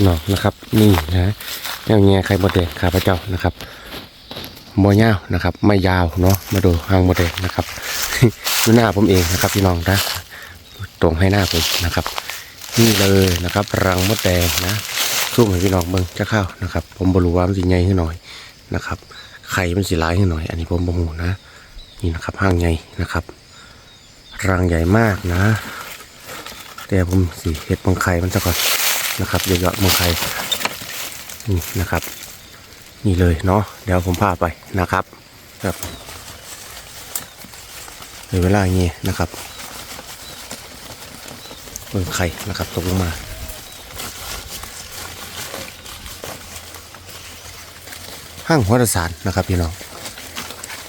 พี่น้องนะครับ นี่นะแนวแง่ไข่มดแดงขาพระเจ้านะครับมอยาวนะครับ ไม่ยาวเนาะมาดูหางมดแดงนะครับดูหน้าผมเองนะครับพี่น้องนะตรงให้หน้าผมนะครับ นี่เลยนะครับ รังมดแดงนะสู้ให้พี่น้องเบิ่งจะเข้านะครับ ผมบรูว่ามันสิใหญ่ขึ้นหน่อยนะครับ ไข่มันสิร้ายขึ้นหน่อย อันนี้ผมบลูนะ นี่นะครับห้างใหญ่นะครับ รังใหญ่มากนะ แต่ผมสีเห็ดมังไข่มันซะก่อน นะครับเยอะๆมังไข่นี่นะครับ นี่เลยเนาะเดี๋ยวผมพาไปนะครับครับในเวลาอย่างนี้นะครับเบิ่งไข่นะครับตกลงมาห้างหัวตะสารนะครับพี่น้อง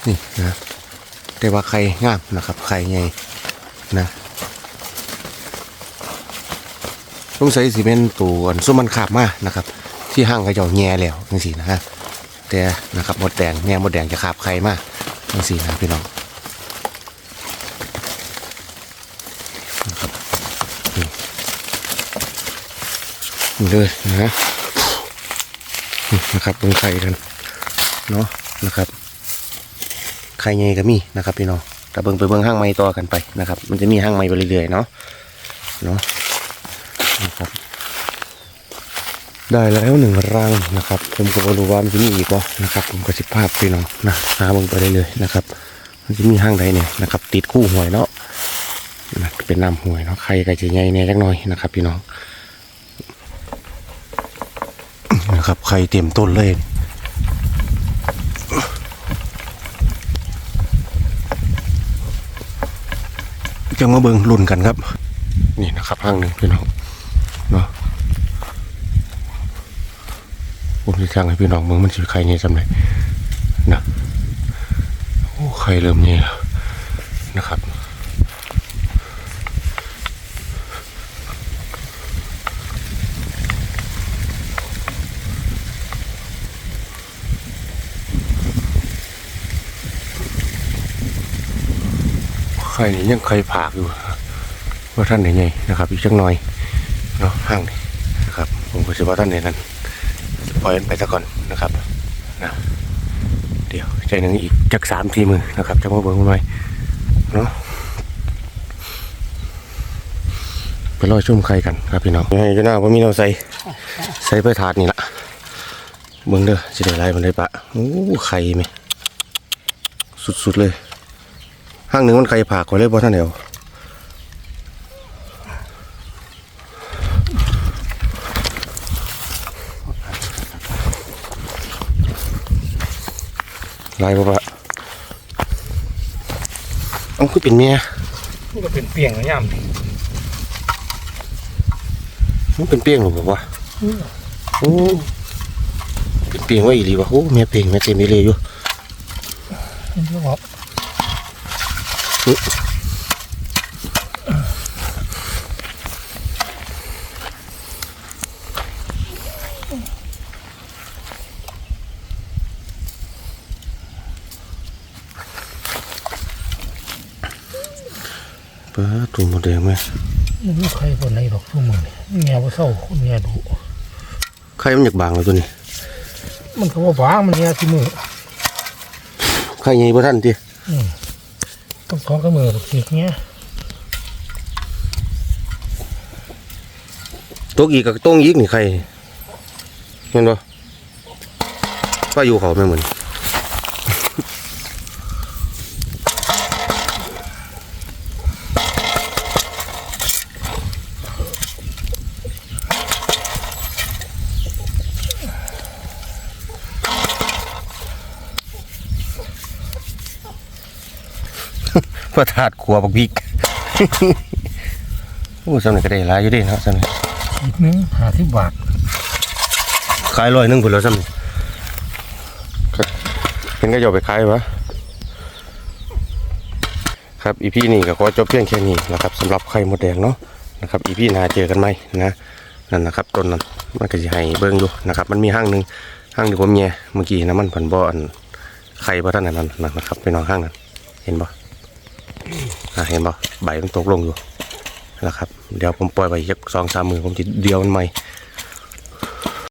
นี่นะแต่ว่าไข่งามนะครับไข่ใหญ่นะต้อ งใส่สีเมนตัวอันส้มมันขาบมานะครับ ที่ห้างกระเจาแง่แล้วจังสีนะฮะแต่นะครับหมดแดงแง่หมดแดงจะขาบไข่มากจังสีนะพี่น้องนะครับนี่เลยนะนะครับเป็นไข่กันเนาะนะครับใครไงก็มีนะครับพี่น้องแต่เบิ่งไปเบิ่งห้างไม้ต่อกันไปนะครับ มันจะมีห้างไม้ไปเรื่อยๆเนาะเนาะ นะครับ ได้แล้วหนึ่งรังนะครับ ผมก็รู้ว่ามันจะมีอีกบ่นะครับ ผมก็สิภาพพี่น้องนะหาเบิ่งไปเรื่อยนะครับมันจะมีห้างใดเนี่ยนะครับ ติดคู่หวยเนาะนะเป็นน้ำหวยเนาะใครก็จะใหญ่แน่จักหน่อยนะครับ พี่น้องนะครับใครเต็มต้นเลยจะมาเบิ่งรุ่นกันครับ นี่นะครับห้างหนึ่งพี่น้อง เนาะผมจะสั่งให้พี่น้องเบิ่งมันสิไข่นี่จำได้นะโอ้ไข่เริ่มนี่แล้วนะครับไข่นี่ยังไข่ผากอยู่ว่าท่านไหนไงนะครับ อีกจักหน่อย เนาะห้างนี่นะครับผมก็จะว่าท่านไหนนั้นปล่อยไปซะก่อนนะครับนะเดี๋ยวใจหนึ่งอีกจักสามทีมือนะครับจะมาเบิ้งหน่อยเนาะไปรอชุ่มไข่กันครับพี่น้องให้ก็น่าว่ามีเราใส่ใส่ไปถาดนี่ละเบิ้งเด้อสิได้ไรมันได้ปะโอ้ไข่ไหมสุดๆเลยห้างหนึ่งมันไข่ผากไว้เลยเพระท่านเดียว ลายบ่ปะเอาคือเป็นเมียนี่ก็เป็นเปียงนะย่ำมันเป็นเปียงหรือเปล่าวะโอ้เป็นเปียงไว่าอีหลีวะโอ้เมียเปียงเมียเต็มอีเลยอยู่มันก็บอก ปลาตัวหมดแดงไหมมันไม่ใครคนไหนหรอกทุกมือนี่แง่ว่าเศร้าคนแง่ดุไข่มันอยากบางแล้วตัวนี้ มันก็ว่าบ้างมันแง่ที่มือไข่ใหญ่บ่ท่านทีต้องท้องกับมือหรอกสิแง่ตัวอีกกับต้งอีกนี่ไข่เห็นบ่ป้าอยู่เขาไม่เหมือน ประทาดขัวบักพริกโอ้สำเร็จก็ได้หลายอยู่เด้เนาะสำเร็จอีกนึงหาที่บาทขายร้อยหนึงพุ่นแล้วซ้ำนี่ครับเป็นก็อย่าไปขายวะครับอีพี่นี่ก็ขอจบเพียงแค่นี้นะครับสำหรับไข่มดแดงเนาะนะครับอีพี่หนาเจอกันไหมนะนั่นนะครับต้นนั้นมันก็จะให้เบิ้งอยู่นะครับ มันมีห้างหนึ่งห้างที่ผมแย่เมื่อกี้นะมันผันบ่อันไข่บ่ท่านนั้นนั่นนะครับเป็นน้องห้างนั้นเห็นบ่อ่า เห็นบ่ใบมันตกลงอยู่นะครับ เดี๋ยวผมปล่อยไปอีกสองสามมือผมจะเดียวมันใหม่